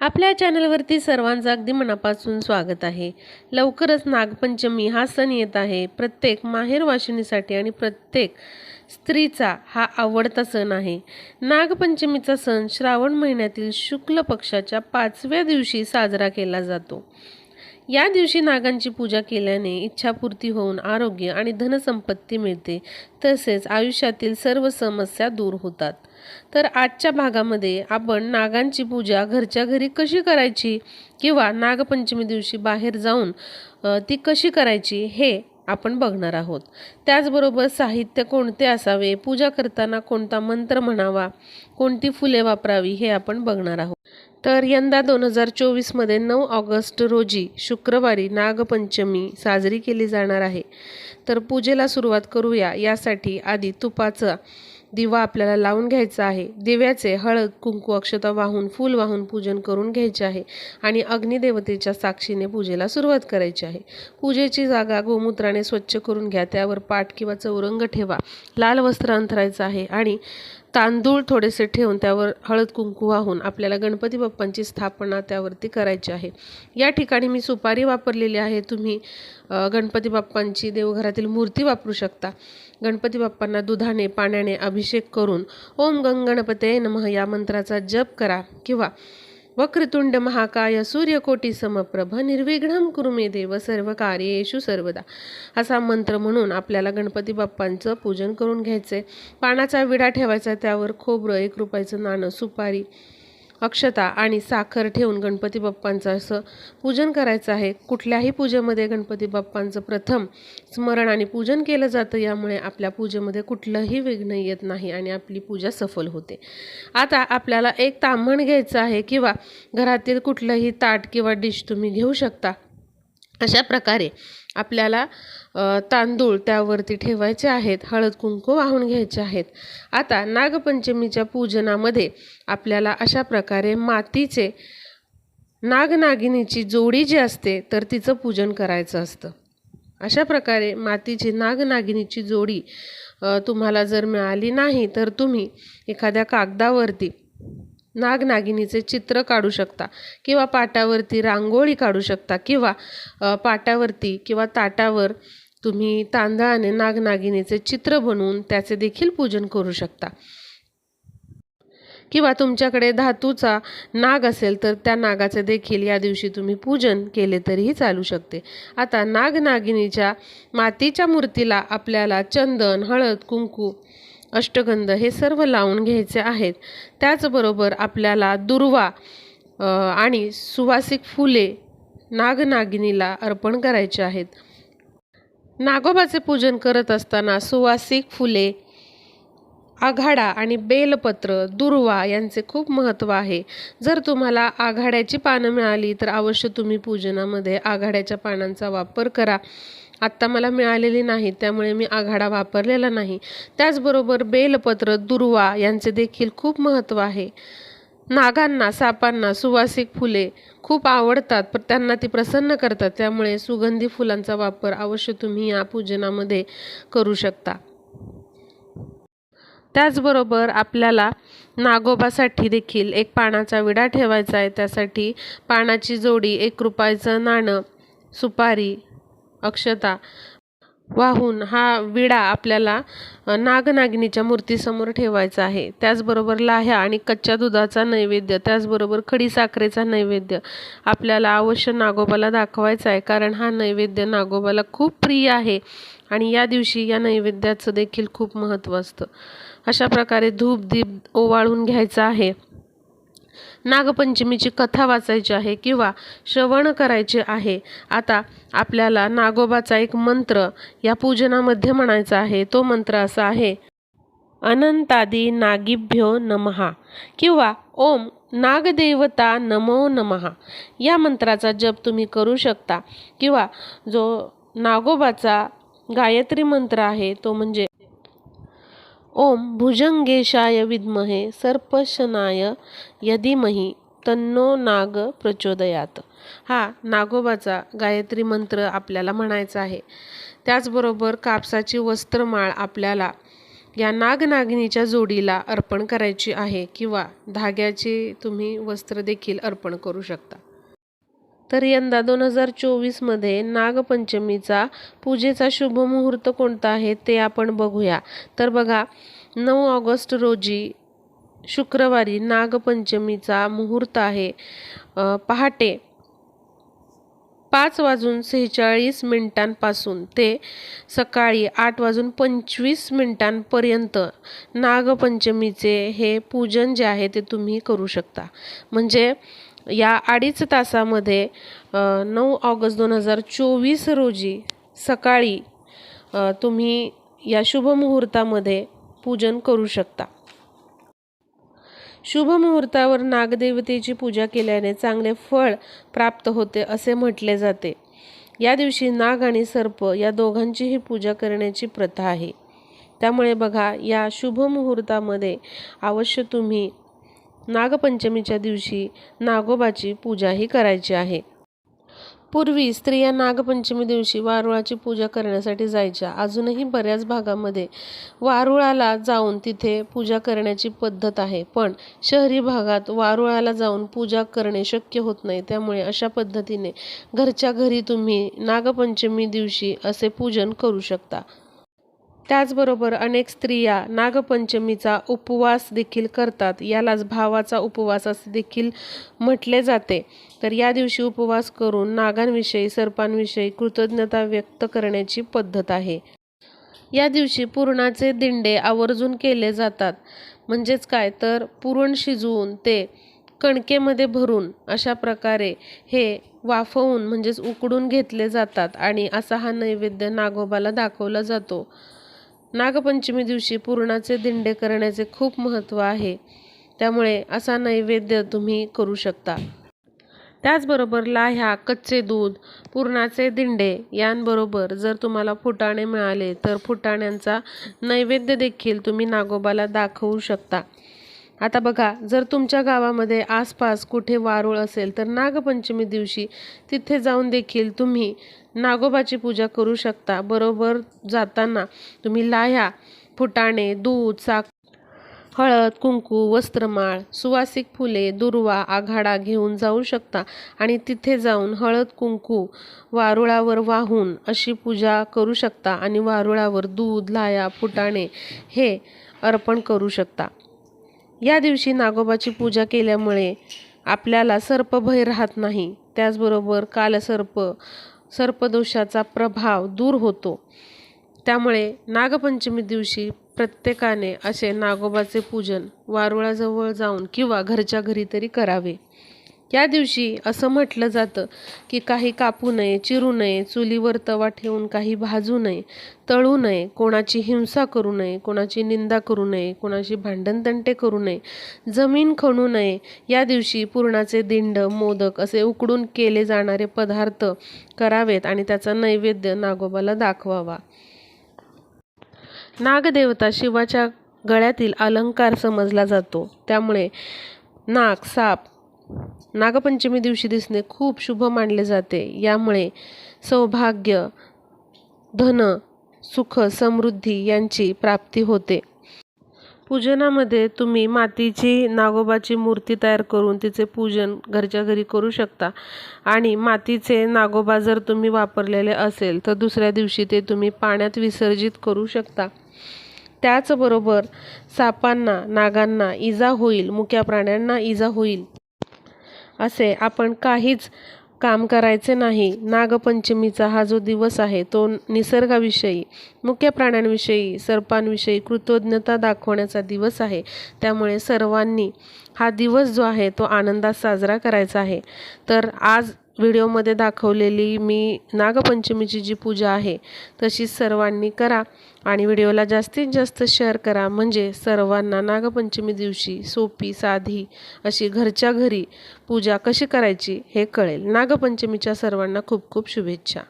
आपल्या चॅनलवरती सर्वांचं अगदी मनापासून स्वागत आहे. लवकरच नागपंचमी हा सण येत आहे. प्रत्येक माहेर वाशिनीसाठी आणि प्रत्येक स्त्रीचा हा आवडता सण आहे. नागपंचमीचा सण श्रावण महिन्यातील शुक्ल पक्षाच्या पाचव्या दिवशी साजरा केला जातो. या दिवशी नागांची पूजा केल्याने इच्छापूर्ती होऊन आरोग्य आणि धनसंपत्ती मिळते. तसेच आयुष्यातील सर्व समस्या दूर होतात. तर आजच्या भागामध्ये आपण नागांची पूजा घरच्या घरी कशी करायची किंवा नागपंचमी दिवशी बाहेर जाऊन ती कशी करायची हे आपण बघणार आहोत. त्याचबरोबर साहित्य कोणते असावे पूजा करताना कोणता मंत्र म्हणावा कोणती फुले वापरावी हे आपण बघणार आहोत. तर यंदा दोन हजार चोवीसमध्ये नऊ ऑगस्ट रोजी शुक्रवारी नागपंचमी साजरी केली जाणार आहे. तर पूजेला सुरुवात करूया. यासाठी आधी तुपाचा दिवा आपल्याला लावून घ्यायचा आहे. दिव्याचे हळद कुंकू अक्षता वाहून फूल वाहून पूजन करून घ्यायचे आहे आणि अग्निदेवतेच्या साक्षीने पूजेला सुरुवात करायची आहे. पूजेची जागा गोमूत्राने स्वच्छ करून घ्या. त्यावर पाठ किंवा चौरंग ठेवा. लाल वस्त्र अंथरायचं आहे आणि तांदूळ थोडेसे ठेवून त्यावर हळद कुंकू वाहून आपल्याला गणपती बाप्पांची स्थापना त्यावरती करायची आहे. या ठिकाणी मी सुपारी वापरलेली आहे. तुम्ही गणपती बाप्पांची देवघरातील मूर्ती वापरू शकता. गणपती बाप्पांना दुधाने पाण्याने अभिषेक करून ओम गंगणपते नमः या मंत्राचा जप करा. किंवा वक्रतुंड महाकाय सूर्यकोटी समप्रभ निर्विघ्नम कुरुमे देव सर्व कार्येषु सर्वदा. असा मंत्र म्हणून आपल्याला गणपती बाप्पांचं पूजन करून घ्यायचं आहे पानाचा विडा ठेवायचा त्यावर खोबरं एक रुपयाचं नाणं सुपारी अक्षता आणि साखर ठेवून गणपती बाप्पांचं असं पूजन करायचं आहे. कुठल्याही पूजेमध्ये गणपती बाप्पांचं प्रथम स्मरण आणि पूजन केलं जातं यामुळे आपल्या पूजेमध्ये कुठलंही विघ्न येत नाही आणि आपली पूजा सफल होते. आता आपल्याला एक तांबण घ्यायचं आहे किंवा घरातील कुठलंही ताट किंवा डिश तुम्ही घेऊ शकता. अशा प्रकारे आपल्याला तांदूळ त्यावरती ठेवायचे आहेत हळद कुंकू वाहून घ्यायचे आहेत. आता नागपंचमीच्या पूजनामध्ये आपल्याला अशा प्रकारे मातीचे नागनागिनीची जोडी जी असते तर तिचं पूजन करायचं असतं. अशा प्रकारे मातीची नागनागिनीची जोडी तुम्हाला जर मिळाली नाही तर तुम्ही एखाद्या कागदावरती नागनागिनीचे चित्र काढू शकता किंवा पाटावरती रांगोळी काढू शकता किंवा पाटावरती किंवा ताटावर तुम्ही तांदळाने नागनागिनीचे चित्र बनवून त्याचे देखील पूजन करू शकता. किंवा तुमच्याकडे धातूचा नाग असेल तर त्या नागाचे देखील या दिवशी तुम्ही पूजन केले तरीही चालू शकते. आता नागनागिनीच्या मातीच्या मूर्तीला आपल्याला चंदन हळद कुंकू अष्टगंध हे सर्व लावून घ्यायचे आहेत. त्याचबरोबर आपल्याला दुर्वा आणि सुवासिक फुले नागनागिनीला अर्पण करायचे आहेत. नागोबाचे पूजन करत असताना सुवासिक फुले आघाडा आणि बेलपत्र दुर्वा यांचे खूप महत्त्व आहे. जर तुम्हाला आघाड्याची पानं मिळाली तर अवश्य तुम्ही पूजनामध्ये आघाड्याच्या पानांचा वापर करा. आत्ता मला मिळालेली नाही त्यामुळे मी आघाडा वापरलेला नाही. त्याचबरोबर बेलपत्र दुर्वा यांचे देखील खूप महत्त्व आहे. नागांना सापांना सुवासिक फुले खूप आवडतात पण त्यांना ती प्रसन्न करतात. त्यामुळे सुगंधी फुलांचा वापर अवश्य तुम्ही या पूजनामध्ये करू शकता. त्याचबरोबर आपल्याला नागोबासाठी देखील एक पानाचा विडा ठेवायचा आहे. त्यासाठी पानाची जोडी एक रुपयाचं नाणं सुपारी अक्षता वाहून हा विडा आपल्याला नागनागिनीच्या मूर्तीसमोर ठेवायचा आहे. त्याचबरोबर लाह्या आणि कच्च्या दुधाचा नैवेद्य त्याचबरोबर खडी साखरेचा नैवेद्य आपल्याला अवश्य नागोबाला दाखवायचा आहे. कारण हा नैवेद्य नागोबाला खूप प्रिय आहे आणि या दिवशी या नैवेद्याचं देखील खूप महत्त्व असतं. अशा प्रकारे धूप दीप ओवाळून घ्यायचा आहे. नागपंचमीची कथा वाचायची आहे किंवा श्रवण करायचे आहे. आता आपल्याला नागोबाचा एक मंत्र या पूजनामध्ये म्हणायचा आहे. तो मंत्र असा आहे अनंतादी नागिभ्यो नमहा किंवा ओम नागदेवता नमो नमहा या मंत्राचा जप तुम्ही करू शकता. किंवा जो नागोबाचा गायत्री मंत्र आहे तो म्हणजे ओम भुजंगेशाय विद्महे सर्पशनाय यदिमही तन्नो नाग प्रचोदयात. हा नागोबाचा गायत्री मंत्र आपल्याला म्हणायचा आहे. त्याचबरोबर कापसाची वस्त्रमाळ आपल्याला या नागनागिनीच्या जोडीला अर्पण करायची आहे किंवा धाग्याचे तुम्ही वस्त्र देखील अर्पण करू शकता. तर यंदा दोन हजार चोवीसमध्ये नागपंचमीचा पूजेचा शुभ मुहूर्त कोणता आहे ते आपण बघूया. तर बघा नऊ ऑगस्ट रोजी शुक्रवारी नागपंचमीचा मुहूर्त आहे. पहाटे पाच वाजून सेहेचाळीस मिनिटांपासून ते सकाळी आठ वाजून पंचवीस मिनिटांपर्यंत नागपंचमीचे हे पूजन जे आहे ते तुम्ही करू शकता. म्हणजे या अडीच तासामध्ये नऊ ऑगस्ट दोन हजार चोवीस रोजी सकाळी तुम्ही या शुभमुहूर्तामध्ये पूजन करू शकता. शुभ मुहूर्तावर नागदेवतेची पूजा केल्याने चांगले फळ प्राप्त होते असे म्हटले जाते. या दिवशी नाग आणि सर्प या दोघांचीही पूजा करण्याची प्रथा आहे. त्यामुळे बघा या शुभ मुहूर्तामध्ये अवश्य तुम्ही नागपंचमीच्या दिवशी नागोबाची पूजाही करायची आहे. पूर्वी स्त्रिया नागपंचमी दिवशी वारुळाची पूजा करण्यासाठी जायच्या. अजूनही बऱ्याच भागामध्ये वारुळाला जाऊन तिथे पूजा करण्याची पद्धत आहे. पण शहरी भागात वारुळाला जाऊन पूजा करणे शक्य होत नाही. त्यामुळे अशा पद्धतीने घरच्या घरी तुम्ही नागपंचमी दिवशी असे पूजन करू शकता. त्याचबरोबर अनेक स्त्रिया नागपंचमीचा उपवास देखील करतात. यालाच भावाचा उपवास असे देखील म्हटले जाते. तर या दिवशी उपवास करून नागांविषयी सर्पांविषयी कृतज्ञता व्यक्त करण्याची पद्धत आहे. या दिवशी पुरणाचे दिंडे आवर्जून केले जातात. म्हणजेच काय? तर पुरण शिजवून ते कणकेमध्ये भरून अशा प्रकारे हे वाफवून म्हणजेच उकडून घेतले जातात आणि असा हा नैवेद्य नागोबाला दाखवला जातो. नागपंचमी दिवशी पुरणाचे दिंडे करण्याचे खूप महत्त्व आहे. त्यामुळे असा नैवेद्य तुम्ही करू शकता. त्याचबरोबर लाह्या कच्चे दूध पुरणाचे दिंडे यांबरोबर जर तुम्हाला फुटाणे मिळाले तर फुटाण्यांचा नैवेद्य देखील तुम्ही नागोबाला दाखवू शकता. आता बघा जर तुमच्या गावामध्ये आसपास कुठे वारुळ असेल तर नागपंचमी दिवशी तिथे जाऊन देखील तुम्ही नागोबाची पूजा करू शकता. बरोबर जाताना तुम्ही लाह्या फुटाणे दूध साख हळद कुंकू वस्त्रमाळ सुवासिक फुले दुर्वा आघाडा घेऊन जाऊ शकता आणि तिथे जाऊन हळद कुंकू वारुळावर वाहून अशी पूजा करू शकता आणि वारुळावर दूध लाया फुटाणे हे अर्पण करू शकता. या दिवशी नागोबाची पूजा केल्यामुळे आपल्याला सर्पभय राहत नाही. त्याचबरोबर कालसर्प सर्पदोषाचा प्रभाव दूर होतो. त्यामुळे नागपंचमी दिवशी प्रत्येकाने असे नागोबाचे पूजन वारुळाजवळ जाऊन किंवा घरच्या घरी तरी करावे. या दिवशी असं म्हटलं जातं की काही कापू नये चिरू नये चुलीवर तवा ठेवून काही भाजू नये तळू नये कोणाची हिंसा करू नये कोणाची निंदा करू नये कोणाशी भांडणतंटे करू नये जमीन खणू नये. या दिवशी पुरणाचे दिंड मोदक असे उकडून केले जाणारे पदार्थ करावेत आणि त्याचा नैवेद्य नागोबाला दाखवावा. नागदेवता शिवाच्या गळ्यातील अलंकार समजला जातो. त्यामुळे नाग साप नागपंचमी दिवशी दिसणे खूप शुभ मानले जाते. यामुळे सौभाग्य धन सुख समृद्धी यांची प्राप्ती होते. पूजनामध्ये तुम्ही मातीची नागोबाची मूर्ती तयार करून तिचे पूजन घरच्या घरी करू शकता. आणि मातीचे नागोबा जर तुम्ही वापरलेले असेल तर दुसऱ्या दिवशी ते तुम्ही पाण्यात विसर्जित करू शकता. त्याचबरोबर सापांना नागांना इजा होईल मुक्या प्राण्यांना इजा होईल. असे आपण काहीच काम करायचे नाही. नागपंचमीचा हा जो दिवस आहे तो निसर्गाविषयी मुख्य प्राण्यांविषयी सर्पांविषयी कृतज्ञता दाखवण्याचा दिवस आहे. त्यामुळे सर्वांनी हा दिवस जो आहे तो आनंदात साजरा करायचा आहे. तर आज व्हिडिओमध्ये दाखवलेली मी नागपंचमीची जी पूजा आहे तशीच सर्वांनी करा आणि व्हिडिओला जास्तीत जास्त शेअर करा. म्हणजे सर्वांना नागपंचमी दिवशी सोपी साधी अशी घरच्या घरी पूजा कशी करायची हे कळेल. नागपंचमीच्या सर्वांना खूप खूप शुभेच्छा.